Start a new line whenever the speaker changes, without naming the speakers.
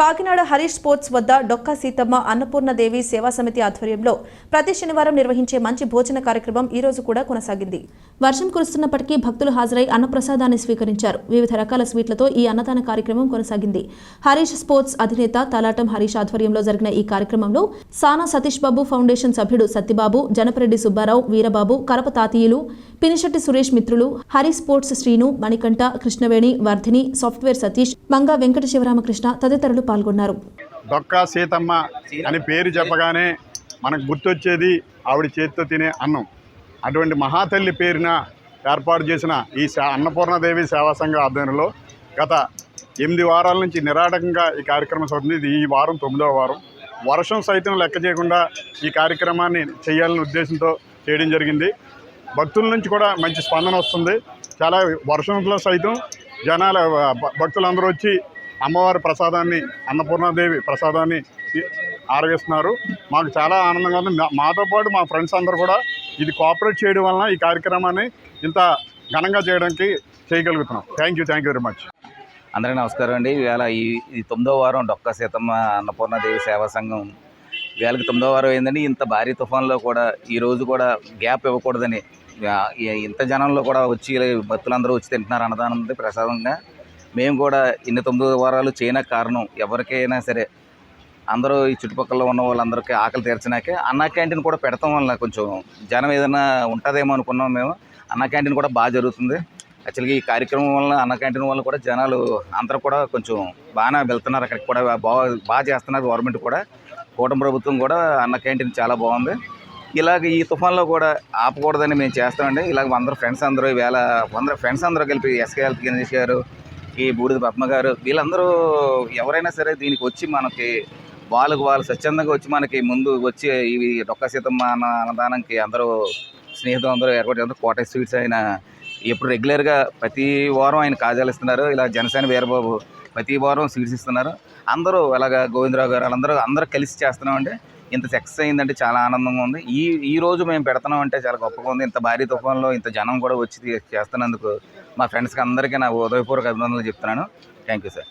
Kakinada Harish sports వద్ద డొక్కా సీతమ్మ అన్నపూర్ణదేవి సేవా సమితి ఆధ్వర్యంలో ప్రతి శనివారం నిర్వహించే మంచి భోజన కార్యక్రమం ఈ రోజు కూడా కొనసాగింది. వర్షం కురుస్తున్నప్పటికీ భక్తులు హాజరై అన్నప్రసాదాన్ని స్వీకరించారు. వివిధ రకాల స్వీట్లతో ఈ అన్నదాన కార్యక్రమం కొనసాగింది. హరీష్ స్పోర్ట్స్ అధినేత తలాటం హరీష్ ఆధ్వర్యంలో జరిగిన ఈ కార్యక్రమంలో సానా సతీష్ బాబు ఫౌండేషన్ సభ్యుడు సత్యబాబు జనపరెడ్డి సుబ్బారావు వీరబాబు కరప తాతీయులు పినిశెట్టి సురేష్ మిత్రులు హరీ స్పోర్ట్స్ శ్రీను మణికంఠ కృష్ణవేణి వర్ధిని సాఫ్ట్వేర్ సతీష్ మంగా వెంకట శివరామకృష్ణ తదితరులు పాల్గొన్నారు.
డొక్కా సీతమ్మ అని పేరు చెప్పగానే మనకు గుర్తొచ్చేది ఆవిడ చేతితో తినే అన్నం. అటువంటి మహాతల్లి పేరున ఏర్పాటు చేసిన ఈ సే- అన్నపూర్ణదేవి సేవా సంఘ ఆధ్వర్యంలో గత ఎనిమిది వారాల నుంచి నిరాటకంగా ఈ కార్యక్రమం సాగుతుంది ఇది ఈ వారం తొమ్మిదవ వారం. వర్షం సైతం లెక్క చేయకుండా ఈ కార్యక్రమాన్ని చేయాలనే ఉద్దేశంతో చేయడం జరిగింది. భక్తుల నుంచి కూడా మంచి స్పందన వస్తుంది. చాలా వర్షంలో సైతం జనాల భక్తులందరూ వచ్చి అమ్మవారి ప్రసాదాన్ని అన్నపూర్ణాదేవి ప్రసాదాన్ని ఆరగిస్తున్నారు మాకు చాలా ఆనందంగా ఉంది. మా- మాతో పాటు మా ఫ్రెండ్స్ అందరూ కూడా ఇది కోఆపరేట్ చేయడం వలన ఈ కార్యక్రమాన్ని ఇంత ఘనంగా చేయడానికి చేయగలుగుతున్నాం. Thank you thank you very much
అందరికీ నమస్కారం అండి. ఇవాళ ఈ ఈ తొమ్మిదో వారం డొక్క సీతమ్మ అన్నపూర్ణాదేవి సేవా సంఘం. వేళకి తొమ్మిదో వారం అయిందండి. ఇంత భారీ తుఫాన్లో కూడా ఈ రోజు కూడా గ్యాప్ ఇవ్వకూడదని ఇంత జనంలో కూడా వచ్చి భక్తులందరూ వచ్చి తింటున్నారు అన్నదానం ప్రసాదంగా. మేము కూడా ఇన్ని తొమ్మిది వారాలు చేయడానికి కారణం ఎవరికైనా సరే అందరూ ఈ చుట్టుపక్కల ఉన్న వాళ్ళందరికీ ఆకలి తీర్చినాకే అన్న క్యాంటీన్ కూడా పెడతాం వల్ల కొంచెం జనం ఏదైనా ఉంటుందేమో అనుకున్నాం మేము. అన్న క్యాంటీన్ కూడా బాగా జరుగుతుంది. యాక్చువల్గా ఈ కార్యక్రమం వల్ల అన్న క్యాంటీన్ వల్ల కూడా జనాలు అందరూ కూడా కొంచెం బాగానే వెళ్తున్నారు. అక్కడికి కూడా బాగా బాగా చేస్తున్నారు గవర్నమెంట్ కూడా. కూటమి ప్రభుత్వం కూడా అన్న క్యాంటీన్ చాలా బాగుంది. ఇలాగ ఈ తుఫాన్లో కూడా ఆపకూడదని మేము చేస్తామండి. ఇలాగ అందరూ ఫ్రెండ్స్ అందరూ ఈవేళ అందరూ ఫ్రెండ్స్ అందరూ కలిపి ఎస్కే హెల్త్ గణేష్ గారు ఈ బూడిద పద్మ గారు వీళ్ళందరూ ఎవరైనా సరే దీనికి వచ్చి మనకి వాళ్ళకు వాళ్ళు స్వచ్ఛందంగా వచ్చి మనకి ముందు వచ్చి ఇవి డొక్క సీతమ్మ అన్న అన్నదానంకి అందరూ స్నేహితులు అందరూ ఏర్పాటు చేస్తారు. కోట స్వీట్స్ ఆయన ఎప్పుడు రెగ్యులర్గా ప్రతి వారం ఆయన కాజాలు ఇస్తున్నారు. ఇలా జనసేన వీరబాబు ప్రతి వారం స్వీట్స్ ఇస్తున్నారు. అందరూ అలాగ గోవిందరావు గారు వాళ్ళందరూ అందరూ కలిసి చేస్తున్నామంటే ఇంత సక్సెస్ అయిందంటే చాలా ఆనందంగా ఉంది. ఈ ఈ రోజు మేము పెడుతున్నాం అంటే చాలా గొప్పగా ఉంది. ఇంత భారీ తుఫాన్లో ఇంత జనం కూడా వచ్చి చేస్తున్నందుకు మా ఫ్రెండ్స్కి అందరికీ నా ఉదయపూర్వక అభినందనలు చెప్తున్నాను. Thank you sir